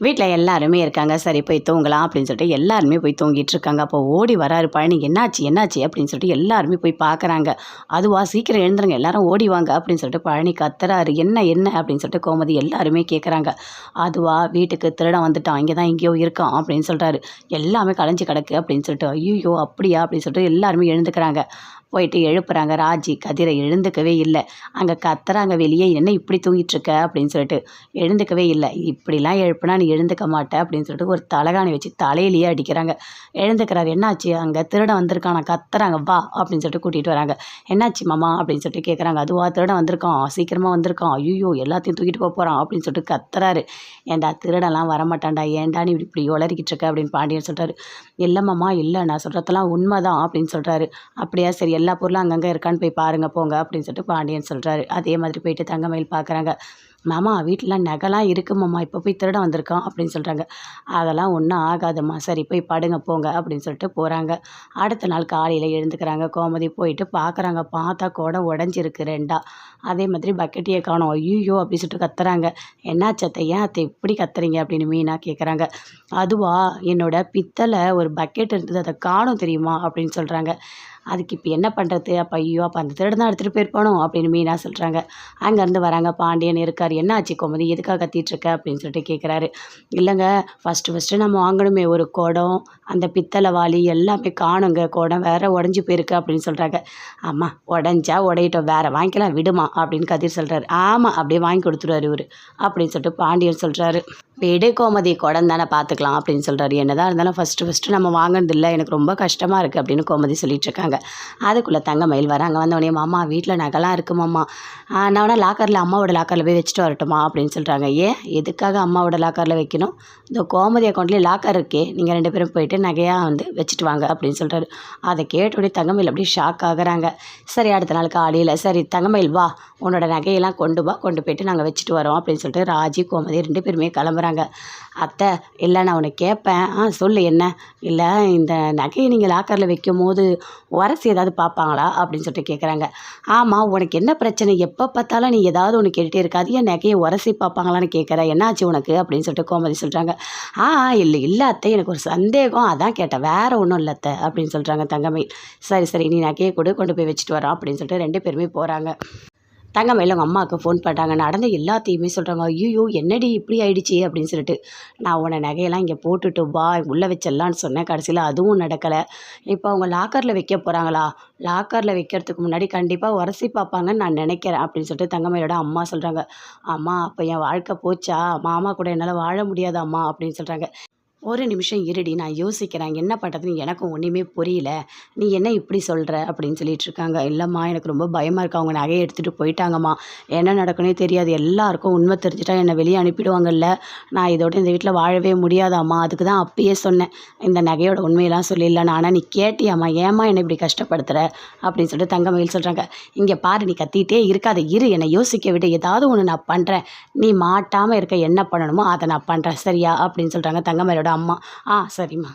வீட்டில் எல்லாருமே இருக்காங்க. சரி போய் தூங்கலாம் அப்படின்னு சொல்லிட்டு எல்லாருமே போய் தூங்கிட்டு இருக்காங்க. அப்போ ஓடி வராரு பழனி. என்னாச்சு என்னாச்சு அப்படின்னு சொல்லிட்டு எல்லாருமே போய் பார்க்குறாங்க அதுவா சீக்கிரம் எழுந்துருங்க. எல்லாரும் ஓடி வாங்க அப்படின்னு சொல்லிட்டு பழனி கத்துறாரு. என்ன என்ன? அப்படின்னு சொல்லிட்டு கோமதி எல்லாருமே கேட்குறாங்க அதுவா வீட்டுக்கு திருடம் வந்துட்டான். இங்கே தான் எங்கேயோ இருக்கான் அப்படின்னு சொல்கிறாரு எல்லாமே கலைஞ்சு கிடக்கு அப்படின்னு சொல்லிட்டு ஐயோ அப்படியா? அப்படின்னு சொல்லிட்டு எல்லாருமே எழுந்துக்கிறாங்க. போயிட்டு எழுப்புறாங்க. ராஜி கதிரை எழுந்துக்கவே இல்லை. அங்கே கத்துறாங்க வெளியே என்ன இப்படி தூங்கிட்டு இருக்க அப்படின்னு சொல்லிட்டு எழுந்துக்கவே இல்லை. இப்படிலாம் எழுப்புனா நீ எழுந்துக்க மாட்டேன் அப்படின்னு சொல்லிட்டு ஒரு தலகாணி வச்சு தலையிலேயே அடிக்கிறாங்க. எழுந்துக்கிறாரு. என்னாச்சு? அங்கே திருடன் வந்திருக்கான். கத்துறாங்க. வா. அப்படின்னு சொல்லிட்டு கூட்டிகிட்டு வராங்க. என்னாச்சு மாமா? அப்படின்னு சொல்லிட்டு கேட்குறாங்க அதுவா? திருடன் வந்திருக்கான். சீக்கிரமாக வந்திருக்கான். ஐயோ எல்லாத்தையும் தூக்கிட்டு போக போகிறான் அப்படின்னு சொல்லிட்டு கத்துறாரு. ஏன்டா திருடெல்லாம் வரமாட்டான்டா. ஏன்டா நீ இப்படி உளறிக்கிட்டு இருக்க அப்படின்னு பாண்டியன் சொல்கிறாரு இல்லை மாமா இல்லை. நான் சொல்கிறதெல்லாம் உண்மைதான். அப்படின்னு சொல்கிறாரு அப்படியா சரி எல்லா பொருளும் அங்கங்கே இருக்கான்னு போய் பாருங்கள் போங்க அப்படின்னு சொல்லிட்டு பாண்டியன் சொல்கிறாரு அதே மாதிரி போயிட்டு தங்கமயில் பார்க்குறாங்க மாமா வீட்டில் நகைலாம் இருக்கு மாமா இப்போ போய் திருட வந்திருக்கான் அப்படின்னு சொல்கிறாங்க அதெல்லாம் ஒன்றும் ஆகாதம்மா. சரி போய் படுங்க போங்க அப்படின்னு சொல்லிட்டு போகிறாங்க அடுத்த நாள் காலையில் எழுந்துக்கிறாங்க. கோமதி போயிட்டு பார்க்குறாங்க பார்த்தா குடம் உடஞ்சிருக்கு ரெண்டா. அதே மாதிரி பக்கெட்டியை காணும். ஐயோ அப்படின்னு சொல்லிட்டு கத்துறாங்க. என்னாச்சத்தை ஏன் அத்தை இப்படி கத்துறீங்க? அப்படின்னு மீனா கேட்குறாங்க அதுவா என்னோட பித்தளை ஒரு பக்கெட் இருந்தது. அதை காணும் தெரியுமா? அப்படின்னு சொல்கிறாங்க அதுக்கு இப்போ என்ன பண்ணுறது அப்போ ஐயோ அப்போ அந்த திருடன் தான் எடுத்துகிட்டு போயிருப்பானோ? அப்படின்னு மீனா சொல்கிறாங்க அங்கேருந்து வராங்க. பாண்டியன் இருக்கார். என்ன ஆச்சு கோமதி? எதுக்காக கத்திட்டுருக்க? அப்படின்னு சொல்லிட்டு கேட்குறாரு இல்லைங்க ஃபஸ்ட்டு ஃபஸ்ட்டு நம்ம வாங்கணுமே ஒரு குடம் அந்த பித்தளை வாளி எல்லாமே காணுங்க. குடம் வேறு உடஞ்சி போயிருக்கு அப்படின்னு சொல்கிறாங்க ஆமாம் உடஞ்சா உடையிட்டோம் வேறு வாங்கிக்கலாம் விடுமா? அப்படின்னு கதிர் சொல்கிறாரு ஆமாம் அப்படியே வாங்கி கொடுத்துருவாரு இவர் அப்படின்னு சொல்லிட்டு பாண்டியன் சொல்கிறாரு விடு கோமதி குடம் தானே பார்த்துக்கலாம் அப்படின்னு சொல்கிறாரு என்னதான் இருந்தாலும் ஃபஸ்ட்டு ஃபஸ்ட்டு நம்ம வாங்கினதில்ல எனக்கு ரொம்ப கஷ்டமாக இருக்குது அப்படின்னு கோமதி சொல்லிட்டு இருக்காங்க. அதுக்குள்ளே தங்கமயில் வராங்க. வந்தவொடனே மாமா வீட்டில் நகைலாம் இருக்குது மாமா. நான் வேணால் லாக்கரில் அம்மாவோட லாக்கரில் போய் வச்சுட்டு வரட்டுமா? அப்படின்னு சொல்கிறாங்க ஏன் எதுக்காக அம்மாவோட லாக்கரில் வைக்கணும்? இந்த கோமதி அக்கௌண்ட்லேயே லாக்கர் இருக்கே. நீங்கள் ரெண்டு பேரும் போயிட்டு நகையாக வந்து வச்சுட்டு வாங்க அப்படின்னு சொல்கிறாரு அதை கேட்டோடனே தங்கமயில் அப்படியே ஷாக் ஆகுறாங்க. சரி அடுத்த நாள் காலையில். சரி தங்கமயில் வா. உன்னோட நகையெல்லாம் கொண்டு வா. கொண்டு போயிட்டு நாங்கள் வச்சுட்டு வரோம் அப்படின்னு சொல்லிட்டு ராஜி கோமதி ரெண்டு பேருமே கிளம்புறாங்க. அத்தை இல்லை நான் உன்னை கேட்பேன் ஆ சொல்லு என்ன? இல்லை இந்த நகையை நீங்கள் லாக்கரில் வைக்கும் போது உரசி ஏதாவது பார்ப்பாங்களா? அப்படின்னு சொல்லிட்டு கேட்குறாங்க ஆமாம் உனக்கு என்ன பிரச்சனை? எப்போ பார்த்தாலும் நீ ஏதாவது ஒன்று கேட்டுகிட்டே இருக்காது என் நகையை உரசி பார்ப்பாங்களான்னு கேட்குற என்னாச்சு உனக்கு? அப்படின்னு சொல்லிட்டு கோமதி சொல்கிறாங்க ஆ இல்லை இல்லை அத்தை எனக்கு ஒரு சந்தேகம். அதான் கேட்டேன். வேறு ஒன்றும் இல்லை அத்தை அப்படின்னு சொல்கிறாங்க தங்கமயில் சரி சரி நீ நகையை கொடு கொண்டு போய் வச்சுட்டு வரோம் அப்படின்னு சொல்லிட்டு ரெண்டு பேருமே போகிறாங்க தங்கமயில் அவங்க அம்மாவுக்கு ஃபோன் பண்ணுறாங்க நடந்த எல்லாத்தையுமே சொல்கிறாங்க ஐயோ என்னடி இப்படி ஆயிடுச்சு அப்படின்னு சொல்லிட்டு. நான் உன்னை நகையெல்லாம் இங்கே போட்டுட்டு வா உள்ளே வச்சிடலான்னு சொன்னேன். கடைசியில் அதுவும் நடக்கலை. இப்போ அவங்க லாக்கரில் வைக்க போகிறாங்களா லாக்கரில் வைக்கிறதுக்கு முன்னாடி கண்டிப்பாக உரசி பார்ப்பாங்கன்னு நான் நினைக்கிறேன் அப்படின்னு சொல்லிட்டு தங்கமயிலோட அம்மா சொல்கிறாங்க அம்மா அப்போ என் வாழ்க்கை போச்சா? மாமா கூட என்னால் வாழ முடியாதாம்மா அப்படின்னு சொல்கிறாங்க ஒரு நிமிஷம் இருடி நான் யோசிக்கிறேன் என்ன பண்ணுறதுன்னு எனக்கும் ஒன்றுமே புரியல. நீ என்ன இப்படி சொல்கிற அப்படின்னு சொல்லிட்டு இருக்காங்க. இல்லைம்மா எனக்கு ரொம்ப பயமாக இருக்கு. அவங்க நகையை எடுத்துகிட்டு போயிட்டாங்கம்மா. என்ன நடக்குன்னே தெரியாது. எல்லாருக்கும் உண்மை தெரிஞ்சுட்டா என்னை வெளியே அனுப்பிடுவாங்கல்ல. நான் இதோட இந்த வீட்டில் வாழவே முடியாதாம்மா? அதுக்கு தான் அப்பயே சொன்னேன். இந்த நகையோட உண்மையெல்லாம் சொல்லிடலாம் ஆனால் நீ கேட்டியாம்மா? ஏம்மா என்னை இப்படி கஷ்டப்படுத்துகிற அப்படின்னு சொல்லிட்டு தங்கமயில் சொல்கிறாங்க இங்கே பாரு நீ கத்திட்டே இருக்காத. இரு என்னை யோசிக்க விட. ஏதாவது ஒன்று நான் பண்ணுறேன் நீ மாட்டாமல் இருக்க என்ன பண்ணணுமோ அதை நான் பண்ணுறேன் சரியா? அப்படின்னு சொல்கிறாங்க தங்கமயிலோட அம்மா. ஆ சரிம்மா.